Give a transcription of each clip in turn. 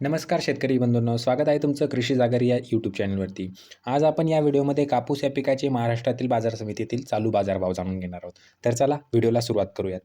नमस्कार शेतकरी बंधूंनो स्वागत आहे तुमचं कृषी जागर या यूट्यूब चॅनलवरती आज आपण या व्हिडिओमध्ये कापूस या पिकाचे महाराष्ट्रातील बाजार समितीतील चालू बाजारभाव जाणून घेणार आहोत. तर चला व्हिडिओला सुरुवात करूयात.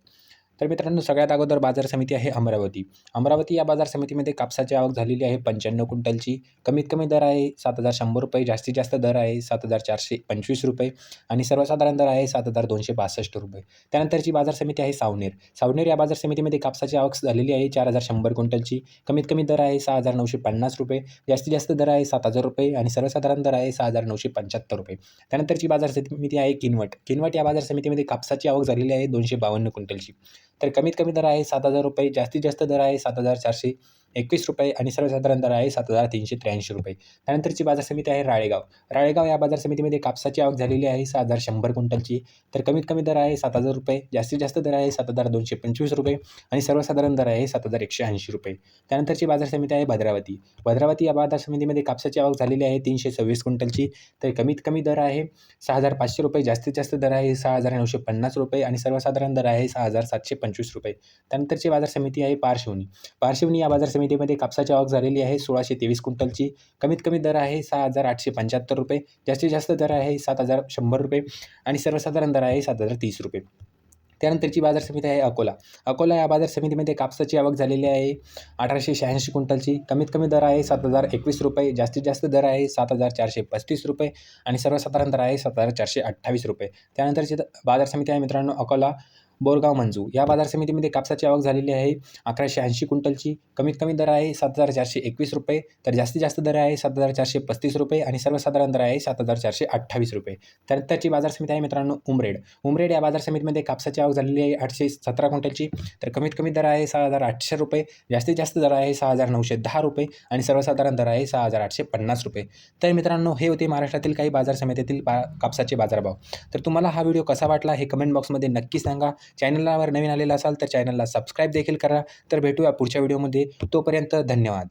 तर मित्रांनो सगळ्यात अगोदर बाजार समिती आहे अमरावती. अमरावती या बाजार समितीमध्ये कापसाची आवक झालेली आहे पंच्याण्णव क्विंटलची. कमीत कमी दर आहे सात हजार शंभर रुपये जास्तीत जास्त दर आहे सात हजार चारशे पंचवीस रुपये आणि सर्वसाधारण दर आहे सात हजार दोनशे बासष्ट रुपये. त्यानंतरची बाजार समिती आहे सावनेर. सावनेर या बाजार समितीमध्ये कापसाची आवक झालेली आहे चार हजार शंभर क्विंटलची. कमीत कमी दर आहे सहा हजार नऊशे पन्नास रुपये जास्तीत जास्त दर आहे सात हजार रुपये आणि सर्वसाधारण दर आहे सहा हजार नऊशे पंच्याहत्तर रुपये. त्यानंतरची बाजार समिती आहे किनवट. किनवट या बाजार समितीमध्ये कापसाची आवक झालेली आहे दोनशे बावन्न क्विंटलची. तर कमीत कमी दर आहे सात हजार रुपये जास्तीत जास्त दर आहे सात हजार चारशे. एकवीस रुपये आणि सर्वसाधारण दर आहे सात हजार तीनशे त्र्याऐंशी रुपये. त्यानंतरची बाजार समिती आहे राळेगाव. राळेगाव या बाजार समितीमध्ये कापसाची आवक झालेली आहे सहा हजार शंभर क्विंटलची. तर कमीत कमी दर आहे सात हजार रुपये जास्तीत जास्त दर आहे सात हजार दोनशे पंचवीस रुपये आणि सर्वसाधारण दर आहे सात हजार एकशे ऐंशी रुपये. त्यानंतरची बाजार समिती आहे भद्रावती. भद्रावती या बाजार समितीमध्ये कापसाची आवक झालेली आहे तीनशे सव्वीस क्विंटलची. तर कमीत कमी दर आहे सहा हजार पाचशे रुपये जास्तीत जास्त दर आहे सहा हजार नऊशे पन्नास रुपये आणि सर्वसाधारण दर आहे सहा हजार सातशे पंचवीस रुपये. त्यानंतरची बाजार समिती आहे पारशिवनी. पारशिवनी या बाजार समिती समितीमध्ये कापसाची आवक झालेली आहे सोळाशे तेवीस क्विंटलची. कमीत कमी दर आहे सहा हजार आठशे पंच्याहत्तर रुपये. जास्तीत जास्त दर आहे सात हजार शंभर रुपये आणि सर्वसाधारण दर आहे सात हजार तीस रुपये. त्यानंतरची बाजार समिती आहे अकोला. अकोला या बाजार समितीमध्ये कापसाची आवक झालेली आहे अठराशे शहाऐंशी क्विंटलची. कमीत कमी दर आहे सात हजार एकवीस रुपये. जास्तीत जास्त दर आहे सात हजार चारशे पस्तीस रुपये आणि सर्वसाधारण दर आहे सात हजार चारशे अठ्ठावीस रुपये. त्यानंतरची बाजार समिती आहे मित्रांनो अकोला. बोरगाव मंजू. या बाजार समितीमध्ये कापसाची आवक झालेली आहे. अकराशे ऐंशी क्विंटलची. कमीत कमी दर आहे सात हजार चारशे एकवीस रुपये. तर जास्तीत जास्त दर आहे सात हजार चारशे पस्तीस रुपये आणि सर्वसाधारण दर आहे सात हजार चारशे अठ्ठावीस रुपये. त्यानंतरची बाजार समिती आहे मित्रांनो उमरेड. उमरेड या बाजार समितीमध्ये कापसाची आवक झालेली आहे आठशे सतरा क्विंटलची. तर कमीत कमी दर आहे सहा हजार आठशे रुपये. जास्तीत जास्त दर आहे सहा हजार नऊशे दहा रुपये आणि सर्वसाधारण दर आहे सहा हजार आठशे पन्नास रुपये. तर मित्रांनो हे होते महाराष्ट्रातील काही बाजार समितीतील बा कापसाचे बाजारभाव. तर तुम्हाला हा व्हिडिओ कसा वाटला हे कमेंट बॉक्समध्ये नक्की सांगा. चॅनलवर नवीन आलेला असाल तर चॅनलला सबस्क्राईब देखील करा. तर भेटूया पुढच्या व्हिडिओमध्ये तोपर्यंत धन्यवाद.